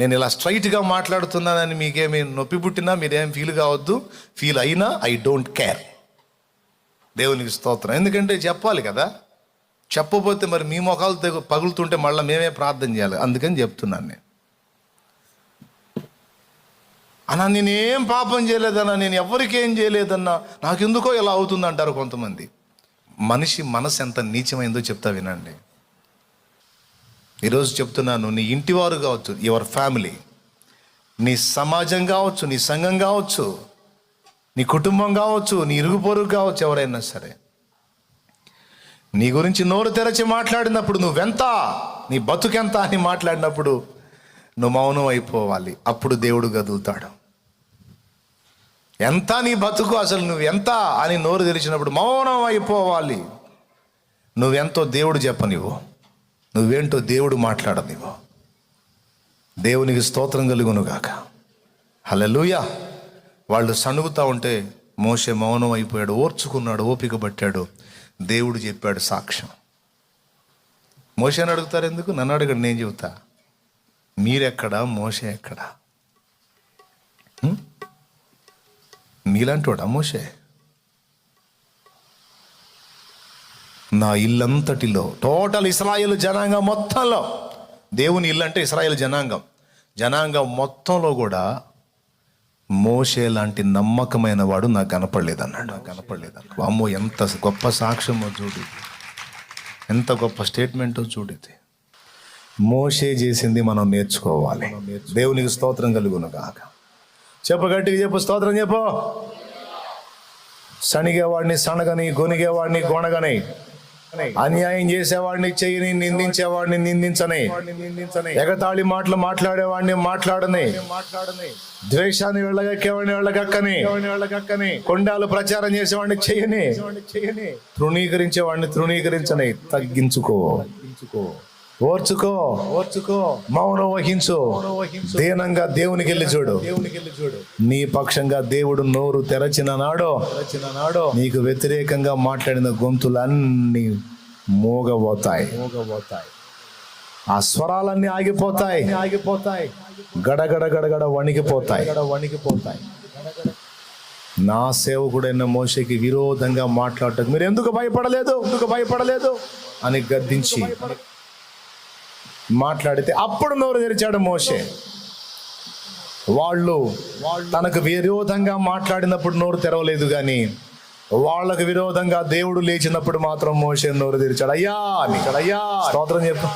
నేను ఇలా స్ట్రైట్గా మాట్లాడుతున్నానని మీకేమి నొప్పి పుట్టినా మీరేం ఫీల్ కావద్దు. ఫీల్ అయినా ఐ డోంట్ కేర్ దేవునికి స్తోత్రం. ఎందుకంటే చెప్పాలి కదా. చెప్పబోతే మరి మీ మొఖాలు తెగు పగులుతుంటే మళ్ళీ మేమే ప్రార్థన చేయాలి. అందుకని చెప్తున్నాను నేను. అన్నా నేనేం పాపం చేయలేదన్నా నేను ఎవరికేం ఏం చేయలేదన్నా నాకెందుకో ఇలా అవుతుందంటారు కొంతమంది. మనిషి మనసు ఎంత నీచమైందో చెప్తా వినండి. ఈరోజు చెప్తున్నాను నీ ఇంటివారు కావచ్చు యువర్ ఫ్యామిలీ నీ సమాజం కావచ్చు నీ సంఘం కావచ్చు నీ కుటుంబం కావచ్చు నీ ఇరుగు పొరుగు కావచ్చు ఎవరైనా సరే. నీ గురించి నోరు తెరచి మాట్లాడినప్పుడు నువ్వెంత నీ బతుకెంత అని మాట్లాడినప్పుడు నువ్వు మౌనం అయిపోవాలి. అప్పుడు దేవుడు గదులుతాడు ఎంత నీ బతుకు అసలు నువ్వు ఎంత అని నోరు తెరిచినప్పుడు మౌనం అయిపోవాలి. నువ్వెంతో దేవుడు చెప్పనివ్వు. నువ్వేంటో దేవుడు మాట్లాడనివ్వు. దేవునికి స్తోత్రం కలుగును హలలుయా వాళ్ళు సణుగుతూ ఉంటే మోసే మౌనం అయిపోయాడు ఓర్చుకున్నాడు ఓపిక పట్టాడు. దేవుడు చెప్పాడు సాక్ష్యం. మోసేని అడుగుతారు ఎందుకు? నన్ను అడగండి నేను చెబుతా. మీరెక్కడా? మోసే ఎక్కడా? మీలాంటి వాడా మోసే నా ఇల్లంతటిలో టోటల్ ఇస్రాయేల్ జనాంగం మొత్తంలో. దేవుని ఇల్లు అంటే ఇస్రాయేల్ జనాంగం. జనాంగం మొత్తంలో కూడా మోషే లాంటి నమ్మకమైన వాడు నాకు కనపడలేదు అన్నాడు నాకు కనపడలేదు అమ్మో ఎంత గొప్ప సాక్ష్యమో చూడు. ఎంత గొప్ప స్టేట్మెంటో చూడేది మోషే చేసింది మనం నేర్చుకోవాలి. దేవునికి స్తోత్రం కలుగును కాక చెప్పు గట్టిగా చెప్పు స్తోత్రం చెప్పు. సణిగేవాడిని సణగని గొనిగేవాడిని గొనగని అన్యాయం చేసేవాడిని చెయ్యని నిందించేవాడిని నిందించని. ఎగతాళి మాటలు మాట్లాడేవాడిని మాట్లాడని. ద్వేషాన్ని వెళ్ళగక్కేవాడిని వెళ్ళగక్కని వెళ్ళగక్కని కొండాలు ప్రచారం చేసేవాడిని చెయ్యని చెయ్యని తృణీకరించేవాడిని తృణీకరించని. తగ్గించుకో. ఓర్చుకో. ఓర్చుకో. మౌనం వహించు. దీనంగా దేవునికి వెళ్ళి చూడు. దేవునికి వెళ్ళి చూడు. నీ పక్షంగా దేవుడు నోరు తెరచిన నాడో తెరచిన నాడో నీకు వ్యతిరేకంగా మాట్లాడిన గొంతులన్నీ మోగబోతాయి. మోగబోతాయి. ఆ స్వరాలన్నీ ఆగిపోతాయి. ఆగిపోతాయి. గడగడ గడగడ వణికిపోతాయి. గడ వణికిపోతాయి. నా సేవకుడైన మోషకి విరోధంగా మాట్లాడటం మీరు ఎందుకు భయపడలేదు? ఎందుకు భయపడలేదు? అని గద్దించి మాట్లాడితే అప్పుడు నోరు తెరిచాడు మోషే. వాళ్ళు తనకు విరోధంగా మాట్లాడినప్పుడు నోరు తెరవలేదు కానీ వాళ్ళకు విరోధంగా దేవుడు లేచినప్పుడు మాత్రం మోసే నోరు తెరిచాడు. అయ్యా అని అయ్యా. స్తోత్రం చెప్పు.